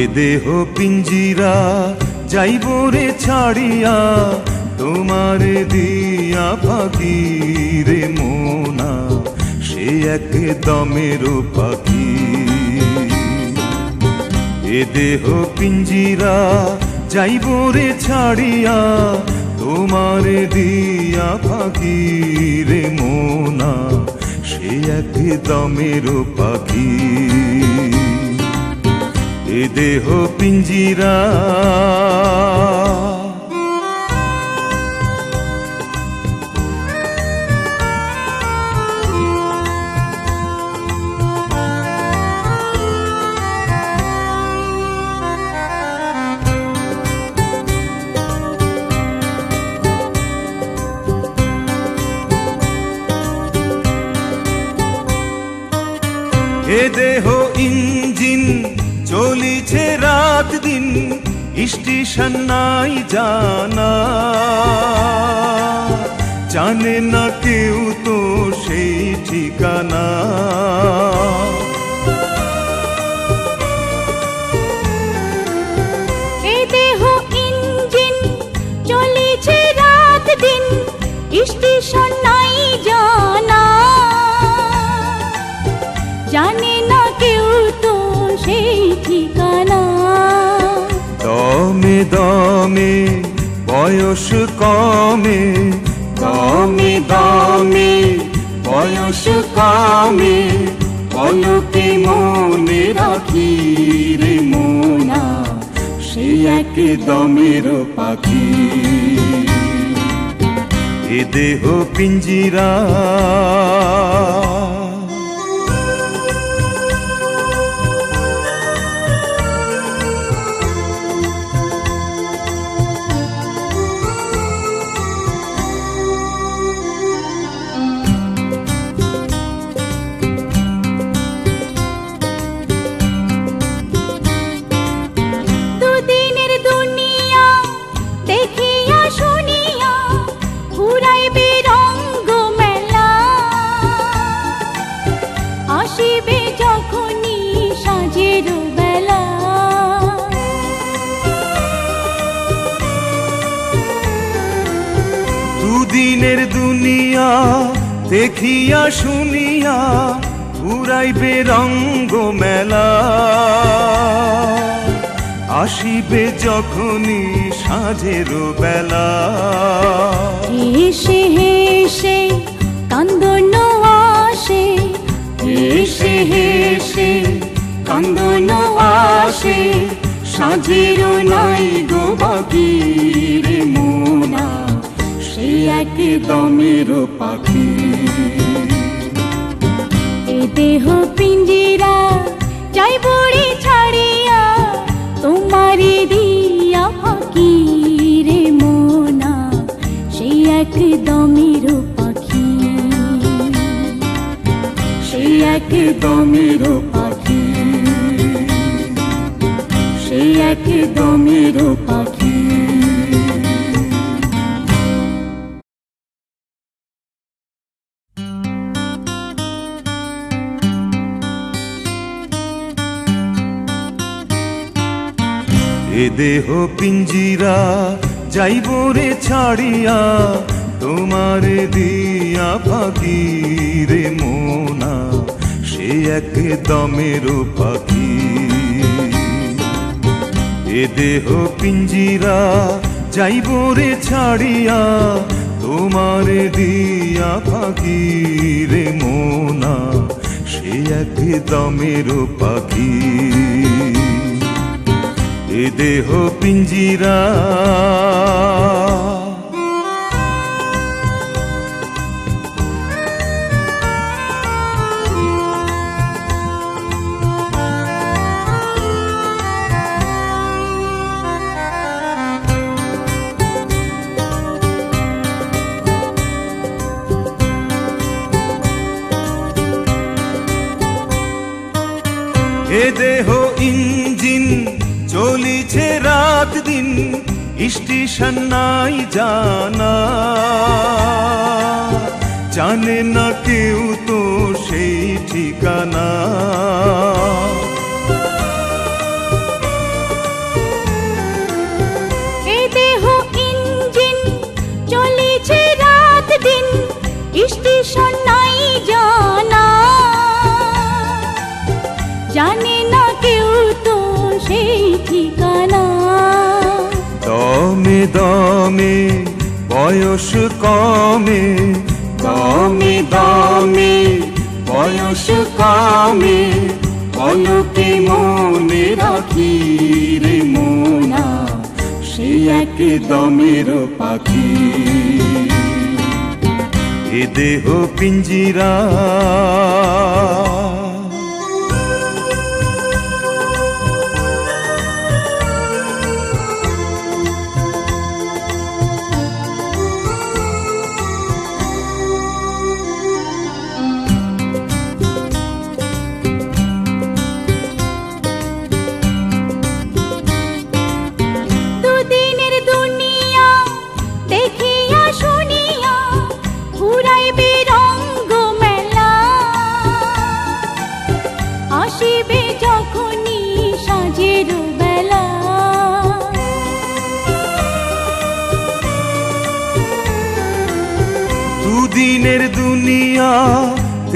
এ দেহ পিঞ্জিরা, যাইব রে ছাড়িয়া, তোমার দিয়া ফাঁকি রে মোনা, সে এক দমের পাখি। এ দেহ পিঞ্জিরা, যাইব রে ছাড়িয়া, তোমার দিয়া ফাঁকি রে মোনা, সে এক দমের পাখি। এ দেহ পিঞ্জিরা এ দেহ ইঞ্জিন চলিছে রাত দিন স্টেশন নাই জানা। জানে না কেউ তো সেই ঠিকানা। স্টেশন দমে, বয়স কমে, দমে দমে, বয়স কমে পলকে মনে রাখি রে মোনা, সে এক দমের পাখি। এ দেহ পিঞ্জিরা আসিবে যখনই সাজের বেলা। দুদিনের দুনিয়া দেখিয়া শুনিয়া ঘুরাইবে রঙ্গ মেলা আসিবে যখনই সাঁঝের বেলা। হেসে হেসে কান্দন আসে সাঁঝের নাই গো বাকি রে মোনা, সে এক দমের পাখি এ দেহ পিঞ্জিরা যাই বড়ি ছাড়িয়া তোমারে দিয়া ফাঁকি রে মোনা সেই এক দমের পাখি সে এক দমের পাখি এ দেহ পিঞ্জিরা যাইব রে ছাড়িয়া, তোমার দিয়া ফাঁকি রে মোনা, সে এক দমের পাখি এ দেহ পিঞ্জিরা, যাইব রে ছাড়িয়া, তোমার দিয়া পাখি রে মোনা, সে এক দমের পাখি। এ দেহ পিঞ্জিরা দেহ ইঞ্জিন চলিছে রাত দিন স্টেশন নাই জানা। জানে না কেউ তো সেই ঠিকানা। বয়স কমে কমে দমে, বয়স কমে পলকে মনে রাখি রে মোনা, সে এক দমের পাখি। এ দেহ পিঞ্জিরা দুদিনের দুনিয়া,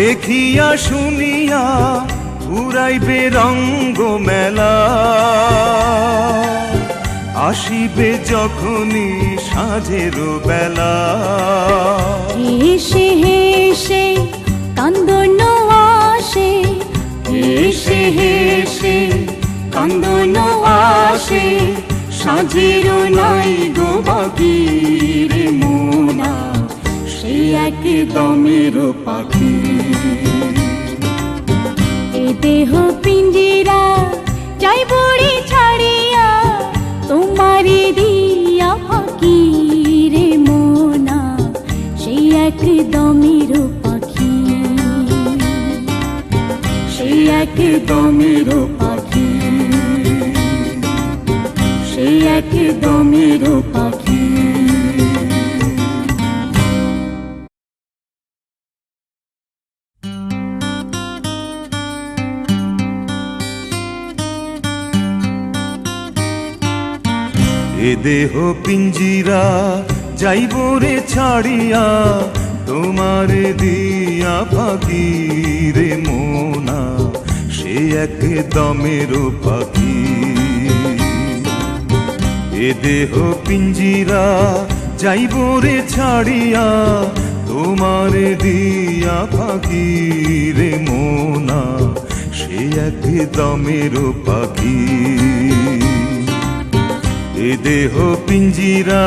দেখিয়া শুনিয়া ঘুরাইবে রঙ্গ মেলা আসিবে যখনই সাঁঝের বেলা। হেসে হেসে কান্দন আসে, হেসে হেসে কান্দন আসে সাজের নাই দমের পাখি। এ দেহ পিঞ্জিরা, যাই বড়ি ছাড়িয়া, তোমারে দিয়া ফাঁকি রে মোনা, সেই এক দমের পাখি। সে এক দমের পাখি। সে এক দমের পাখি। এ দেহ পিঞ্জিরা, যাইব রে ছাড়িয়া, তোমারে দিয়া ফাঁকি রে মোনা, সে এক দমের পাখি। এ দেহ পিঞ্জিরা, যাইব রে ছাড়িয়া, তোমারে দিয়া ফাঁকি রে মোনা, সে এক দমের পাখি। এ দেহ পিঞ্জিরা।